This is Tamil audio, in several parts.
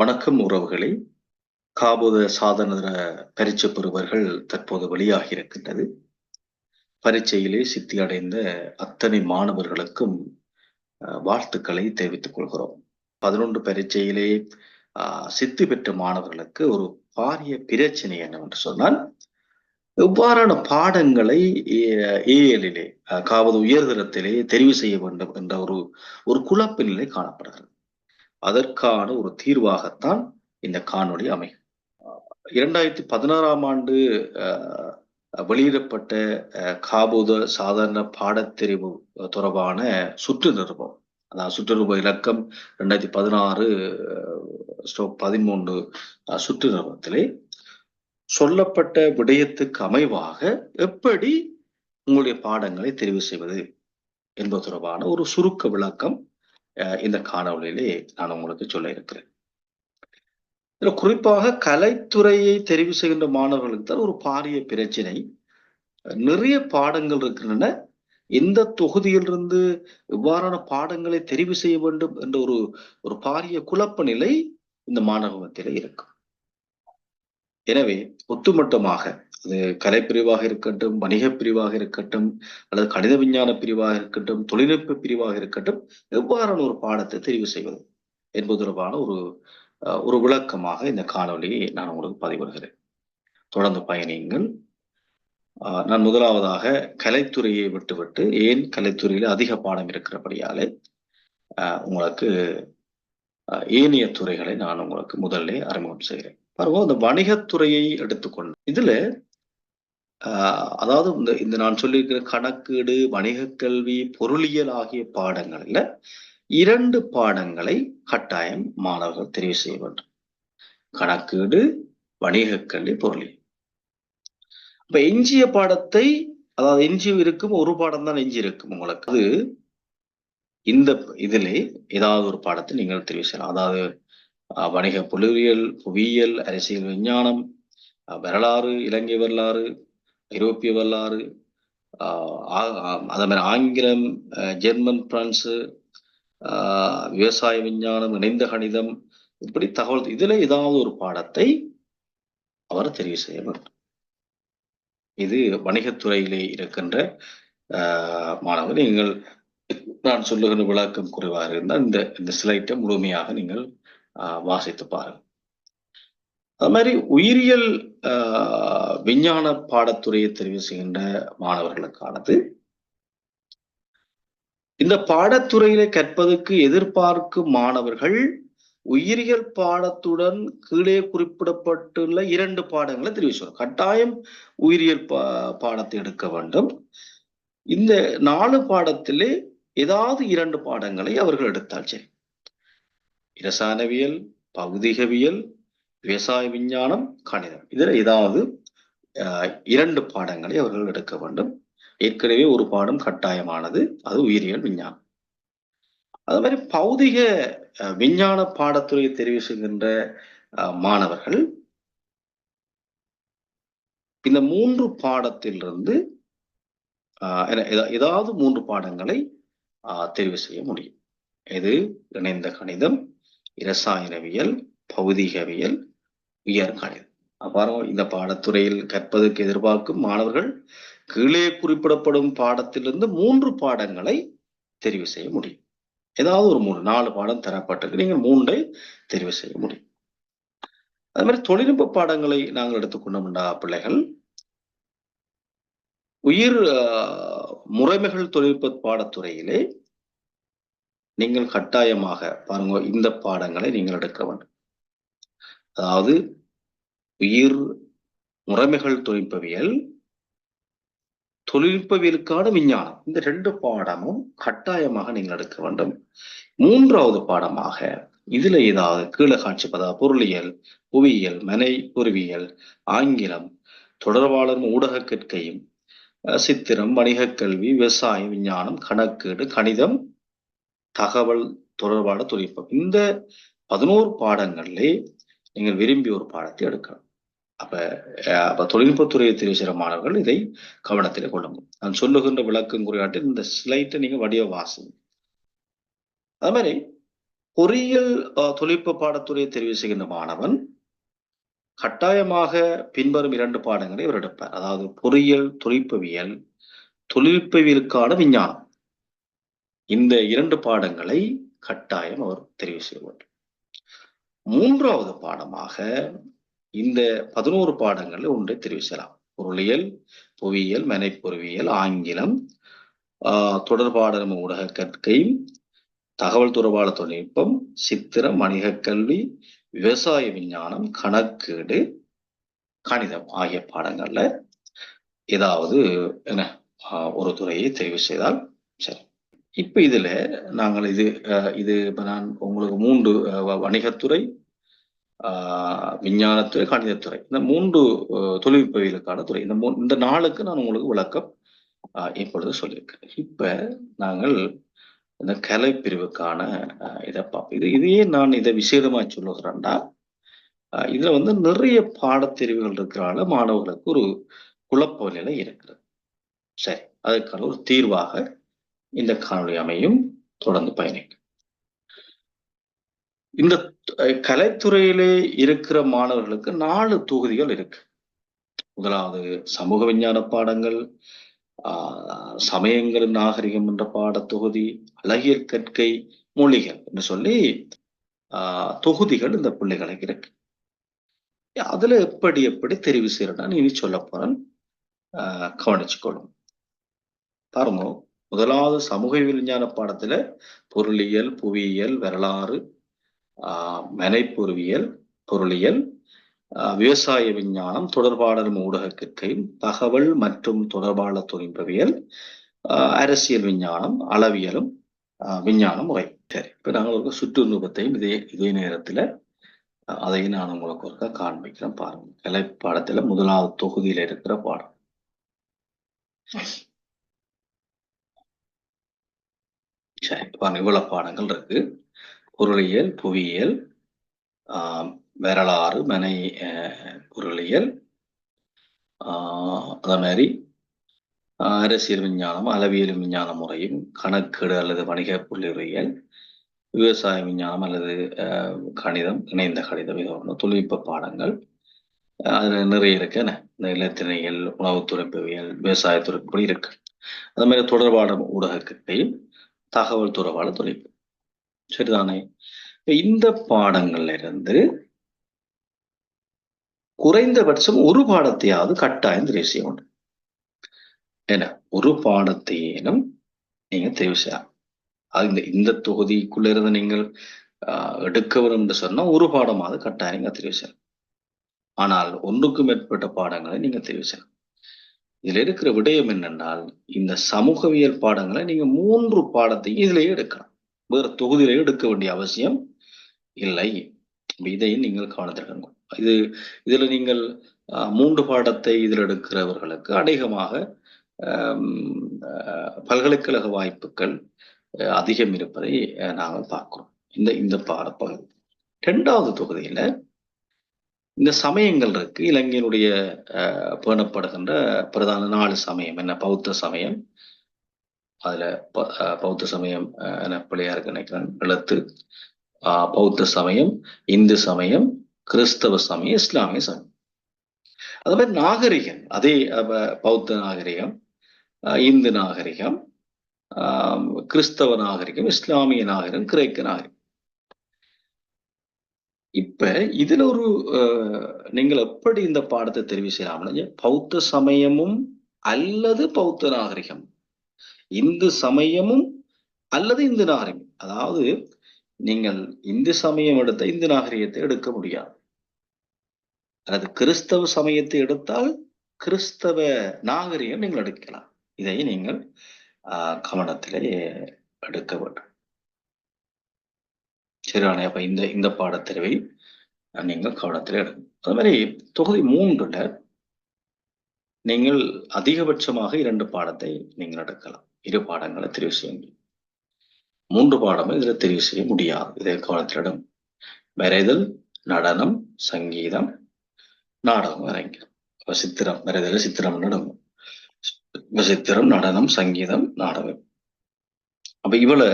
வணக்கம் உறவுகளே. காபோத சாதன பரீட்சை பெறுவர்கள் தற்போது வெளியாகி இருக்கின்றது பரீட்சையிலே சித்தி அடைந்த அத்தனை மாணவர்களுக்கும் வாழ்த்துக்களை தெரிவித்துக் கொள்கிறோம். பதினொன்று பரீட்சையிலே சித்தி பெற்ற மாணவர்களுக்கு ஒரு பாரிய பிரச்சனை என்னவென்று சொன்னால் எவ்வாறான பாடங்களை ஏஎலிலே காவது உயர்தரத்திலே தெரிவு செய்ய வேண்டும் என்ற ஒரு ஒரு குழப்ப நிலை காணப்படுகிறது. அதற்கான ஒரு தீர்வாகத்தான் இந்த காணொளி அமையும். இரண்டாயிரத்தி பதினாறாம் ஆண்டு வெளியிடப்பட்ட காபோத சாதாரண பாடத்தெரிவு தொடர்பான சுற்று நிருபம். அதாவது சுற்றுநிருப இலக்கம் ரெண்டாயிரத்தி பதினாறு ஸ்டோக் பதிமூன்று சுற்று நிறுவனத்திலே சொல்லப்பட்ட விடயத்துக்கு அமைவாக எப்படி உங்களுடைய பாடங்களை தெரிவு செய்வது என்பது தொடர்பான ஒரு சுருக்க விளக்கம் இந்த காணொலியிலே நான் உங்களுக்கு சொல்ல இருக்கிறேன். இதுல குறிப்பாக கலைத்துறையை தெரிவு செய்கின்ற மாணவர்களுக்கு தான் ஒரு பாரிய பிரச்சனை. நிறைய பாடங்கள் இருக்கின்றன. எந்த தொகுதியிலிருந்து இவ்வாறான பாடங்களை தெரிவு செய்ய வேண்டும் என்ற ஒரு ஒரு பாரிய குழப்ப நிலை இந்த மாணவத்தில இருக்கும் எனவே ஒட்டுமொத்தமாக அது கலைப்பிரிவாக இருக்கட்டும் வணிக பிரிவாக இருக்கட்டும் அல்லது கணித விஞ்ஞான பிரிவாக இருக்கட்டும் தொழில்நுட்ப பிரிவாக இருக்கட்டும் எவ்வாறான ஒரு பாடத்தை தெரிவு செய்வது என்பது தொடர்பான ஒரு ஒரு விளக்கமாக இந்த காணொலியை நான் உங்களுக்கு பதிவிடுகிறேன். தொடர்ந்து பயணியுங்கள். நான் முதலாவதாக கலைத்துறையை விட்டுவிட்டு ஏன் கலைத்துறையில அதிக பாடம் இருக்கிறபடியாலே உங்களுக்கு ஏனைய துறைகளை நான் உங்களுக்கு முதல்ல அறிமுகம் செய்கிறேன். பாருங்க அந்த வணிகத்துறையை எடுத்துக்கொண்டு இதுல அதாவது இந்த இந்த நான் சொல்லியிருக்கிற கணக்கீடு வணிக கல்வி பொருளியல் ஆகிய பாடங்கள்ல இரண்டு பாடங்களை கட்டாயம் மாணவர்கள் தெரிவு செய்ய வேண்டும். கணக்கீடு வணிக கல்வி பொருளியல். இப்ப எஞ்சிய பாடத்தை அதாவது எஞ்சி இருக்கும் ஒரு பாடம் தான் எஞ்சி இருக்கும் உங்களுக்கு. அது இந்த இதிலே ஏதாவது ஒரு பாடத்தை நீங்கள் தெரிவு செய்யலாம். அதாவது வணிக பொருளியல் புவியியல் அரசியல் விஞ்ஞானம் வரலாறு இலங்கை வரலாறு ஐரோப்பிய வரலாறு அதே மாதிரி ஆங்கிலம் ஜெர்மன் பிரான்ஸு விவசாய விஞ்ஞானம் இணைந்த கணிதம் இப்படி தகவல் இதுல ஏதாவது ஒரு பாடத்தை அவர் தெரிவு செய்ய வேண்டும். இது வணிகத்துறையிலே இருக்கின்ற மாணவர் நீங்கள் நான் சொல்லுகின்ற விளக்கம் குறைவாக இருந்தால் இந்த இந்த ஸ்லைட்டை முழுமையாக நீங்கள் வாசித்து பாருங்கள். அது மாதிரி உயிரியல் விஞ்ஞான பாடத்துறையை தெரிவு செய்கின்ற மாணவர்களுக்கானது. இந்த பாடத்துறையில கற்பதற்கு எதிர்பார்க்கும் மாணவர்கள் உயிரியல் பாடத்துடன் கீழே குறிப்பிடப்பட்டுள்ள இரண்டு பாடங்களை தெரிவு செய்யணும். கட்டாயம் உயிரியல் பா பாடத்தை எடுக்க வேண்டும். இந்த நாலு பாடத்திலே ஏதாவது இரண்டு பாடங்களை அவர்கள் எடுத்தால் சரி. இரசாயனவியல் பகுதிகவியல் விவசாய விஞ்ஞானம் கணிதம். இதில் ஏதாவது இரண்டு பாடங்களை அவர்கள் எடுக்க வேண்டும். ஏற்கனவே ஒரு பாடம் கட்டாயமானது. அது உயிரியல் விஞ்ஞானம். அது மாதிரி பௌதிக விஞ்ஞான பாடத்துறையை தெரிவு செய்கின்ற மாணவர்கள் இந்த மூன்று பாடத்திலிருந்து ஏதாவது மூன்று பாடங்களை தெரிவு செய்ய முடியும். இது இணைந்த கணிதம் இரசாயனவியல் பௌதிகவியல் உயர் அப்புறம் இந்த பாடத்துறையில் கற்பதற்கு எதிர்பார்க்கும் மாணவர்கள் கீழே குறிப்பிடப்படும் பாடத்திலிருந்து மூன்று பாடங்களை தெரிவு செய்ய முடியும். ஏதாவது ஒரு மூணு நாலு பாடம் தரப்பட்டிருக்கு நீங்கள் மூன்றை தெரிவு செய்ய முடியும். அது மாதிரி தொழில்நுட்ப பாடங்களை நாங்கள் எடுத்துக்கொண்டோம்டா பிள்ளைகள். உயிர் முறைமைகள் தொழில்நுட்ப பாடத்துறையிலே நீங்கள் கட்டாயமாக பாருங்க இந்த பாடங்களை நீங்கள் எடுக்க வேண்டும். அதாவது உயிர் முறைமைகள் தொழில்நுட்பவியல் தொழில்நுட்பவியலுக்கான விஞ்ஞானம். இந்த ரெண்டு பாடமும் கட்டாயமாக நீங்கள் எடுக்க வேண்டும். மூன்றாவது பாடமாக இதுல ஏதாவது கீழே காட்சி பதா பொருளியல் புவியியல் மனை பொருவியல் ஆங்கிலம் தொடர்பாளர் ஊடக கற்கையும் சித்திரம் வணிக கல்வி விவசாய விஞ்ஞானம் கணக்கீடு கணிதம் தகவல் தொடர்பான தொழில்நுட்பம். இந்த பதினோரு பாடங்களிலே நீங்கள் விரும்பி ஒரு பாடத்தை எடுக்கலாம். அப்ப அப்ப தொழில்நுட்பத்துறையை தெரிவு செய்கிற மாணவர்கள் இதை கவனத்தில் கொள்ளும் நான் சொல்லுகின்ற விளக்கம் குறியாட்டில் இந்த ஸ்லைட்டை நீங்க வடிவ வாசுங்க அது மாதிரி பொறியியல் தொழில்நுட்ப பாடத்துறையை தெரிவு செய்கின்ற மாணவன் கட்டாயமாக பின்வரும் இரண்டு பாடங்களை இவர் எடுப்பார். அதாவது பொறியியல் தொழில்நுட்பவியல் தொழில்நுட்பவியலுக்கான விஞ்ஞானம். இந்த இரண்டு பாடங்களை கட்டாயம் அவர் தெரிவு செய்ய வேண்டும். மூன்றாவது பாடமாக இந்த பதினோரு பாடங்களில் ஒன்றை தெரிவு செய்யலாம். பொருளியல் புவியியல் மனைப்பொருவியல் ஆங்கிலம் தொடர்பாடல் ஊடக கற்கை தகவல் தொடர்பாள தொழில்நுட்பம் சித்திரம் வணிக கல்வி விவசாய விஞ்ஞானம் கணக்கீடு கணிதம் ஆகிய பாடங்கள்ல ஏதாவது என்ன ஒரு துறையை தெரிவு செய்தால் சரி. இப்ப இதுல நாங்கள் இது இது இப்ப நான் உங்களுக்கு மூன்று வணிகத்துறை விஞ்ஞானத்துறை கணிதத்துறை. இந்த மூன்று தொழில்நுட்பவியலுக்கான துறை. இந்த மூ இந்த நாளுக்கு நான் உங்களுக்கு விளக்கம் இப்பொழுது சொல்லியிருக்கேன் இப்ப நாங்கள் இந்த கலை பிரிவுக்கான இதை பார்ப்போம். இது இதையே நான் இதை விசேடமா சொல்லுகிறேன்டா இதுல வந்து நிறைய பாடத்தெரிவுகள் இருக்கிறனால மாணவர்களுக்கு ஒரு குழப்ப நிலை இருக்கிறது. சரி அதுக்கான ஒரு தீர்வாக இந்த காணொலி அமையும். தொடர்ந்து பயணிக்கும் இந்த கலைத்துறையிலே இருக்கிற மாணவர்களுக்கு நாலு தொகுதிகள் இருக்கு. முதலாவது சமூக விஞ்ஞான பாடங்கள் சமயங்கள் நாகரிகம் என்ற பாடத்தொகுதி அழகியல் கற்கை மொழிகள் என்று சொல்லி தொகுதிகள் இந்த பிள்ளைகளுக்கு இருக்கு. அதுல எப்படி எப்படி தெரிவு செய்யறேன்னு இனி சொல்ல போறேன். கவனிச்சுக்கொள்ளும். பாருங்க. முதலாவது சமூக விஞ்ஞான பாடத்துல பொருளியல் புவியியல் வரலாறு ஆஹ் மனைப்பொருவியல் பொருளியல் விவசாய விஞ்ஞானம் தொடர்பாளர் ஊடக கற்கை தகவல் மற்றும் தொடர்பாளர் தொழில்நுட்பவியல் அரசியல் விஞ்ஞானம் அளவியலும் விஞ்ஞானம் முறை. சரி இப்ப நாங்கள் ஒரு சுற்றுநுபத்தையும் இதே இதே நேரத்துல அதையும் நான் உங்களுக்கு ஒருக்கா காண்பிக்கிறேன் பாருங்க. கலை பாடத்துல முதலாவது தொகுதியில இருக்கிற பாடம் சரி பாருங்க இவ்வளவு பாடங்கள் இருக்கு. பொருளியல் புவியியல் வரலாறு மனை பொருளியல் அதே மாதிரி அரசியல் விஞ்ஞானம் அளவியல் விஞ்ஞான முறையும் கணக்கீடு அல்லது வணிக புள்ளியியல் விவசாய விஞ்ஞானம் அல்லது கணிதம் இணைந்த கணிதம் இது ஒன்று தொழில்நுட்ப பாடங்கள். அதில் நிறைய இருக்கு. இந்த இலத்திணைகள் உணவுத்துறைப்பியல் விவசாயத்துறை இப்படி இருக்கு. அதே மாதிரி தொடர்பாட ஊடக கற்கையும் தகவல் தொடர்பான தொழில் சரிதானே? இந்த பாடங்கள்ல இருந்து குறைந்தபட்சம் ஒரு பாடத்தையாவது கட்டாயம் தெரிவு செய்ய வேண்டும். ஏன்னா ஒரு பாடத்தையேனும் நீங்க தெரிவு செய்யலாம் அது இந்த இந்த தொகுதிக்குள்ள இருந்து நீங்கள் எடுக்க வேண்டும் என்று சொன்னா ஒரு பாடமாவது கட்டாயம் நீங்க தெரிவு செய்யலாம். ஆனால் ஒன்றுக்கும் மேற்பட்ட பாடங்களை நீங்க தெரிவு செய்யலாம். இதுல இருக்கிற விடயம் என்னென்னால் இந்த சமூகவியல் பாடங்களை நீங்க மூன்று பாடத்தையும் இதுலயே எடுக்கலாம். வேற தொகுதியிலேயே எடுக்க வேண்டிய அவசியம் இல்லை. இதையும் நீங்கள் கவனத்திற்கணும் இது இதுல நீங்கள் மூன்று பாடத்தை இதில் எடுக்கிறவர்களுக்கு அநேகமாக பல்கலைக்கழக வாய்ப்புகள் அதிகம் இருப்பதை நாங்கள் பார்க்கிறோம். இந்த இந்த பாடப்பகுதி. இரண்டாவது தொகுதியில இந்த சமயங்கள் இருக்கு. இலங்கையினுடைய பேணப்படுகின்ற பிரதான நாலு சமயம். என்ன? பௌத்த சமயம். அதுல பௌத்த சமயம் என பிள்ளையாருக்கு நினைக்கிறேன். எழுத்து பௌத்த சமயம் இந்து சமயம் கிறிஸ்தவ சமயம் இஸ்லாமிய சமயம். அது மாதிரி நாகரிகம். அதே பௌத்த நாகரிகம் இந்து நாகரிகம் கிறிஸ்தவ நாகரிகம் இஸ்லாமிய நாகரிகம் கிரேக்க நாகரிகம். இப்ப இதுல ஒரு நீங்கள் எப்படி இந்த பாடத்தை தெரிவு செய்யலாம்னு பௌத்த சமயமும் அல்லது பௌத்த நாகரிகம். இந்து சமயமும் அல்லது இந்து நாகரிகம். அதாவது நீங்கள் இந்து சமயம் எடுத்த இந்து நாகரிகத்தை எடுக்க முடியாது. அல்லது கிறிஸ்தவ சமயத்தை எடுத்தால் கிறிஸ்தவ நாகரிகம் நீங்கள் எடுக்கலாம். இதை நீங்கள் கவனத்திலே எடுக்க வேண்டும். சரியான அப்ப இந்த இந்த பாடத்தெரிவை நீங்கள் கவனத்தில் எடுக்கும். அது மாதிரி தொகுதி மூன்றுல நீங்கள் அதிகபட்சமாக இரண்டு பாடத்தை நீங்கள் எடுக்கலாம். இரு பாடங்களை தெரிவு செய்ய முடியும் மூன்று பாடமும் இதுல தெரிவு செய்ய முடியாது. இதை கவனத்திலிடும் வரைதல் நடனம் சங்கீதம் நாடகம் வரைங்கிறோம் சித்திரம் வரைதல் சித்திரம் நடம் சித்திரம் நடனம் சங்கீதம் நாடகம். அப்ப இவ்வளவு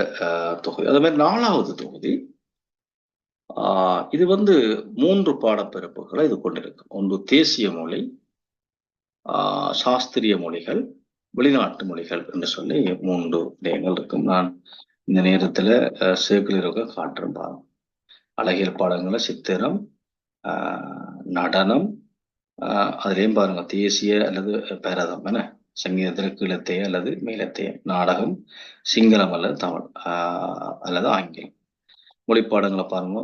தொகுதி. அதே மாதிரி நாலாவது தொகுதி இது வந்து மூன்று பாடப்பிறப்புகளை இது கொண்டிருக்கும் ஒன்று தேசிய மொழி சாஸ்திரிய மொழிகள் வெளிநாட்டு மொழிகள் என்று சொல்லி மூன்று விடயங்கள் இருக்கும். நான் இந்த நேரத்தில் சேர்க்கலிருக்க காற்றும் பாருங்க. அழகியல் பாடங்களை சித்திரம் நடனம் அதுலேயும் பாருங்க தேசிய அல்லது பரதம் என்ன? சங்கீதத்தில் கீழத்தைய அல்லது மேலத்தைய நாடகம் சிங்களம் அல்லது தமிழ் அல்லது ஆங்கிலம். மொழிப்பாடங்களை பாருங்க.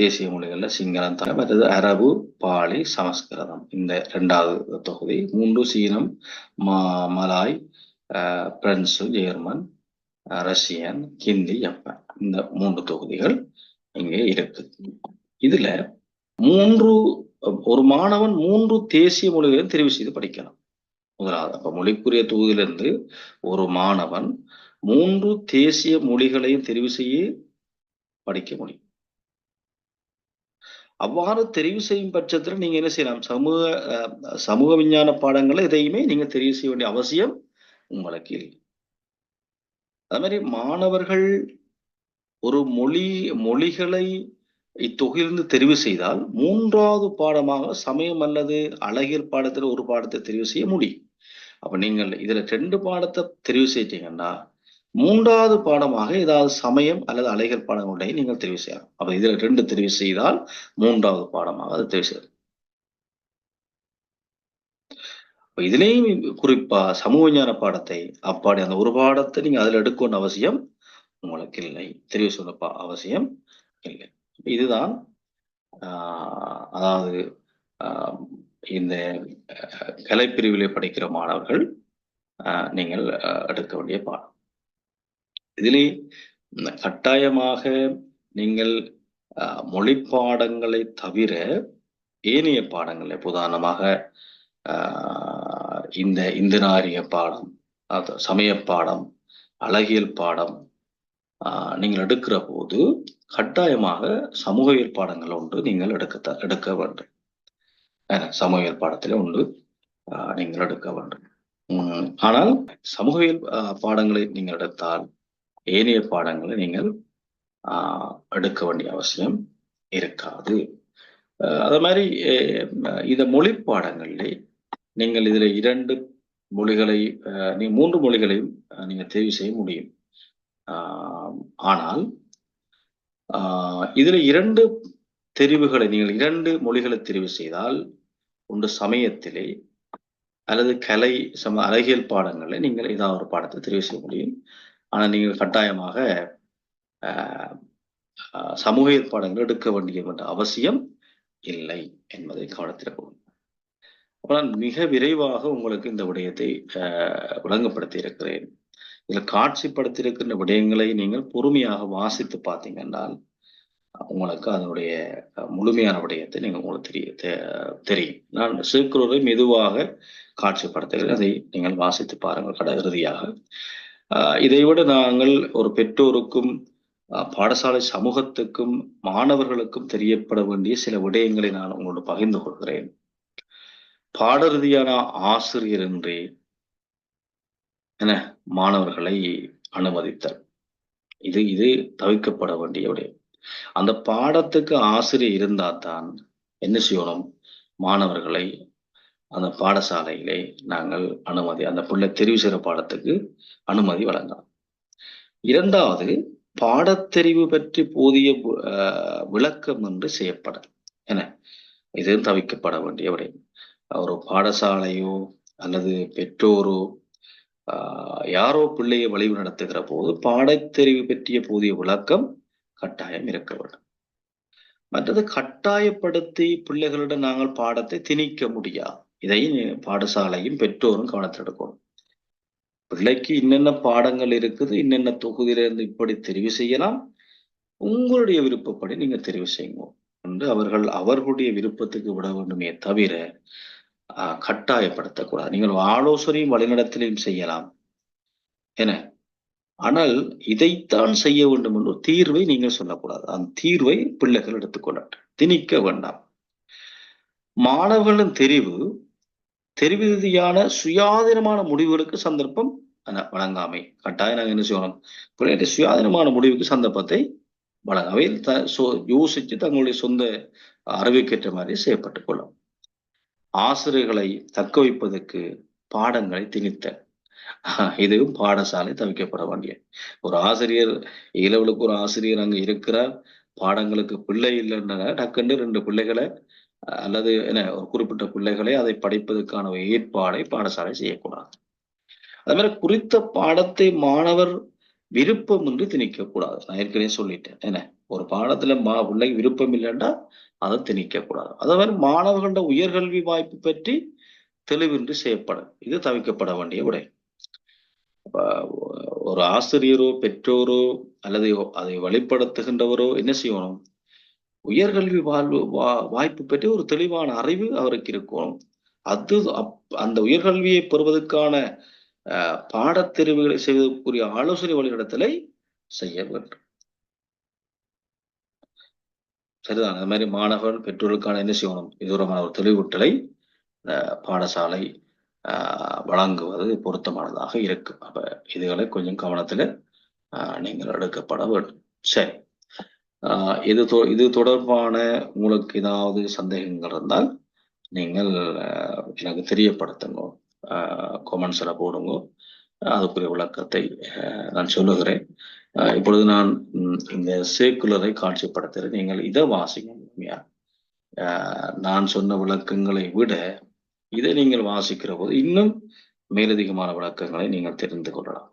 தேசிய மொழிகளில் சிங்களம் தமிழ் மற்றது அரபு பாலி சமஸ்கிருதம். இந்த ரெண்டாவது தொகுதி. மூன்று சீனம் மா Malay French German Russian Hindi Japan. இந்த மூன்று தொகுதிகள் இங்கே இருக்கு. இதுல மூன்று ஒரு மாணவன் மூன்று தேசிய மொழிகளையும் தெரிவு செய்து படிக்கலாம் முதலாவது அப்ப மொழிக்குரிய தொகுதியிலிருந்து ஒரு மாணவன் மூன்று தேசிய மொழிகளையும் தெரிவு செய்ய படிக்க முடியும். அவ்வாறு தெரிவு செய்யும் பட்சத்துல நீங்க என்ன செய்யலாம்? சமூக சமூக விஞ்ஞான பாடங்களை எதையுமே நீங்க தெரிவு செய்ய வேண்டிய அவசியம் உங்களுக்கு இல்லை. அது மாதிரி மாணவர்கள் ஒரு மொழி மொழிகளை இத்தொகையிலிருந்து தெரிவு செய்தால் மூன்றாவது பாடமாக சமயம் அல்லது அழகியல் பாடத்தில் ஒரு பாடத்தை தெரிவு செய்ய முடியும். அப்ப நீங்கள் இதுல ரெண்டு பாடத்தை தெரிவு செய்தீங்கன்னா மூன்றாவது பாடமாக ஏதாவது சமயம் அல்லது அழகியல் பாடங்களுடைய நீங்கள் தெரிவு செய்யலாம். அப்ப இதுல ரெண்டு தெரிவு செய்தால் மூன்றாவது பாடமாக அது தெரிவு செய்யலாம். இதுலேயும் குறிப்பா சமூக விஞ்ஞான பாடத்தை அப்பாடி அந்த ஒரு பாடத்தை நீங்க அதுல எடுக்கணும் அவசியம் உங்களுக்கு இல்லை. தெரிவு சொல்லப்பா அவசியம் இல்லை. இதுதான் ஆஹ் அதாவது ஆஹ் இந்த கலைப்பிரிவிலே படிக்கிற மாணவர்கள் ஆஹ், நீங்கள் எடுக்க வேண்டிய பாடம். இதிலே கட்டாயமாக நீங்கள் ஆஹ், மொழி பாடங்களை தவிர ஏனைய பாடங்கள் உதாரணமாக ஆஹ், இந்த இந்தனாரிய பாடம் அது சமய பாடம் அழகியல் பாடம் ஆஹ், நீங்கள் எடுக்கிற போது கட்டாயமாக சமூகவியல் பாடங்கள் ஒன்று நீங்கள் எடுக்க எடுக்க வேண்டும். சமூகவியல் பாடத்தில் ஒன்று ஆஹ், நீங்கள் எடுக்க வேண்டும். உம், ஆனால் சமூகவியல் ஆஹ், பாடங்களை நீங்கள் எடுத்தால் ஏனைய பாடங்களை நீங்கள் ஆஹ், எடுக்க வேண்டிய அவசியம் இருக்காது. அதே மாதிரி இந்த மொழி பாடங்களிலே நீங்கள் இதுல இரண்டு மொழிகளை நீ மூன்று மொழிகளையும் நீங்கள் நீங்க தெரிவு செய்ய முடியும். ஆஹ், ஆனால் ஆஹ், இதுல இரண்டு தெரிவுகளை நீங்கள் இரண்டு மொழிகளை தெரிவு செய்தால் ஒன்று சமயத்திலே அல்லது கலை சம அழகியல் பாடங்களில் நீங்கள் ஏதாவது ஒரு பாடத்தை தெரிவு செய்ய முடியும். ஆனால் நீங்கள் கட்டாயமாக ஆஹ், ஆஹ், எடுக்க வேண்டிய அவசியம் இல்லை என்பதை கவனத்தில் கொள்ளும் அப்ப நான் மிக விரைவாக உங்களுக்கு இந்த விடயத்தை ஆஹ், விளங்கப்படுத்தி இருக்கிறேன். இதில் காட்சிப்படுத்தியிருக்கின்ற விடயங்களை நீங்கள் பொறுமையாக வாசித்து பார்த்தீங்கன்னால் உங்களுக்கு அதனுடைய முழுமையான விடயத்தை நீங்கள் உங்களுக்கு தெரிய தெ- தெரியும். நான் சீக்கிரரை மெதுவாக காட்சிப்படுத்துகிறேன். அதை நீங்கள் வாசித்து பாருங்கள். கட இறுதியாக. இதைவிட இதை விட நாங்கள் ஒரு பெற்றோருக்கும் பாடசாலை சமூகத்துக்கும் மாணவர்களுக்கும் தெரியப்பட வேண்டிய சில விடயங்களை நான் உங்களோடு பகிர்ந்து கொள்கிறேன். பாடரீதியான ஆசிரியர் என்றே என மாணவர்களை அனுமதித்தல். இது இது தவிர்க்கப்பட வேண்டிய விடயம். அந்த பாடத்துக்கு ஆசிரியர் இருந்தால் தான் என்ன செய்யணும்? மாணவர்களை அந்த பாடசாலையிலே நாங்கள் அனுமதி அந்த பிள்ளை தெரிவு செய்கிற பாடத்துக்கு அனுமதி வழங்கலாம் இரண்டாவது பாடத்தெரிவு பற்றி போதிய விளக்கம் என்று செய்யப்பட என. இது தவிக்கப்பட வேண்டிய விடயம் ஒரு பாடசாலையோ அல்லது பெற்றோரோ ஆஹ், யாரோ பிள்ளையை வழிவு நடத்துகிற போது பாடத்தெரிவு பற்றிய போதிய விளக்கம் கட்டாயம் இருக்க வேண்டும். மற்றது கட்டாயப்படுத்தி பிள்ளைகளிடம் நாங்கள் பாடத்தை திணிக்க முடியாது. இதை பாடசாலையும் பெற்றோரும் கவனத்தில் எடுக்கணும். பிள்ளைக்கு என்னென்ன பாடங்கள் இருக்குது என்னென்ன தொகுதியில இருந்து இப்படி தெரிவு செய்யலாம் உங்களுடைய விருப்பப்படி நீங்க தெரிவு செய்யுங்க. என்று அவர்கள் அவர்களுடைய விருப்பத்துக்கு விட வேண்டுமே தவிர ஆஹ், கட்டாயப்படுத்தக்கூடாது. நீங்கள் ஆலோசனையும் வழிநடத்தலையும் செய்யலாம். என ஆனால் இதைத்தான் செய்ய வேண்டும் என்று ஒரு தீர்வை நீங்கள் சொல்லக்கூடாது. அந்த தீர்வை பிள்ளைகள் எடுத்துக்கொள்ளட்டும். திணிக்க வேண்டாம். மாணவர்களின் தெரிவு தெரிவு ரீதியான சுயாதீனமான முடிவுகளுக்கு சந்தர்ப்பம் வழங்காமை. கட்டாயம் நாங்கள் என்ன செய்யணும்? பிள்ளைகளுடைய சுயாதீனமான முடிவுக்கு சந்தர்ப்பத்தை வழங்க அவை த சோ யோசித்து தங்களுடைய சொந்த அறிவுக்கேற்ற மாதிரி செய்யப்பட்டுக் கொள்ளும் ஆசிரியர்களை தக்க வைப்பதற்கு பாடங்களை திணித்த இதுவும் பாடசாலை தவிக்கப்பட வேண்டிய. ஒரு ஆசிரியர் இளவலுக்கு ஒரு ஆசிரியர் அங்க இருக்கிறார். பாடங்களுக்கு பிள்ளை இல்லைன்னா டக்குன்னு ரெண்டு பிள்ளைகளை அல்லது என்ன ஒரு குறிப்பிட்ட பிள்ளைகளை அதை படிப்பதற்கான ஏற்பாடை பாடசாலை செய்யக்கூடாது. அதே மாதிரி குறித்த பாடத்தை மாணவர் விருப்பம் என்று நான் ஏற்கனவே சொல்லிட்டேன். என்ன? ஒரு பாடத்துல மா பிள்ளை விருப்பம் இல்லைன்னா அதை திணிக்கக்கூடாது. அதே மாதிரி மாணவர்களோட உயர்கல்வி வாய்ப்பு பற்றி தெளிவின்றி செய்யப்படும் இது தவிர்க்கப்பட வேண்டிய விடை ஒரு ஆசிரியரோ பெற்றோரோ அல்லது அதை வழிப்படுத்துகின்றவரோ என்ன செய்யணும்? உயர்கல்வி வாழ்வு வா வாய்ப்பு பற்றி ஒரு தெளிவான அறிவு அவருக்கு இருக்கணும் அது அந்த உயர்கல்வியை பெறுவதற்கான பாடத்தெரிவுகளை செய்வதற்குரிய ஆலோசனை வழிநடத்தலை செய்ய வேண்டும். சரிதான். அந்த மாதிரி மாணவர்கள் பெற்றோருக்கான என்ன செய்யணும்? இதூரமான ஒரு தெளிவூட்டலை பாடசாலை வழங்குவது பொருத்தமானதாக இருக்கு அப்ப இதுகளை கொஞ்சம் கவனத்துல நீங்கள் எடுக்கப்பட வேண்டும். சரி. இது இது தொடர்பான உங்களுக்கு ஏதாவது சந்தேகங்கள் இருந்தால் நீங்கள் எனக்கு தெரியப்படுத்துங்க. கொமெண்ட்ஸில் போடுங்க. அதுக்குரிய விளக்கத்தை நான் சொல்லுகிறேன். இப்பொழுது நான் இந்த சேக்குலரை காட்சிப்படுத்துகிறேன். நீங்கள் இதை வாசிங்க உண்மையா நான் சொன்ன விளக்கங்களை விட இதை நீங்கள் வாசிக்கிற போது இன்னும் மேலதிகமான விளக்கங்களை நீங்கள் தெரிந்து கொள்ளலாம்.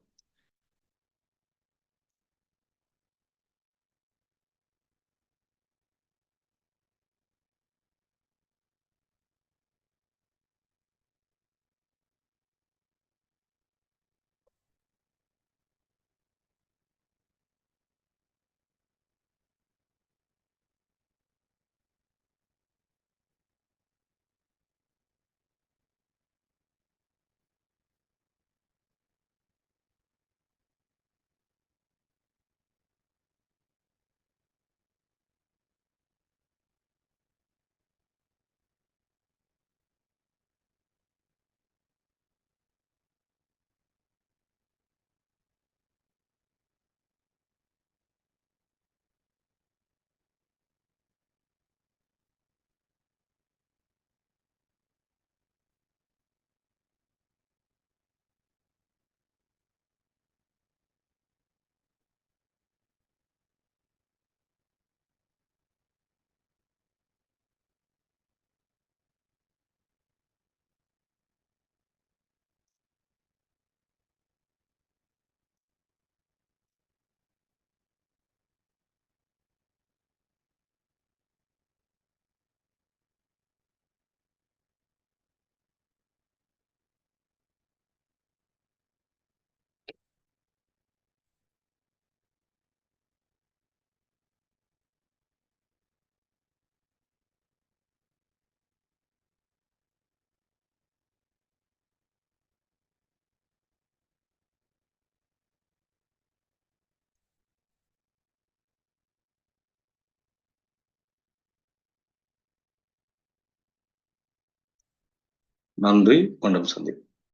நன்றி. மீண்டும் சந்திப்போம்.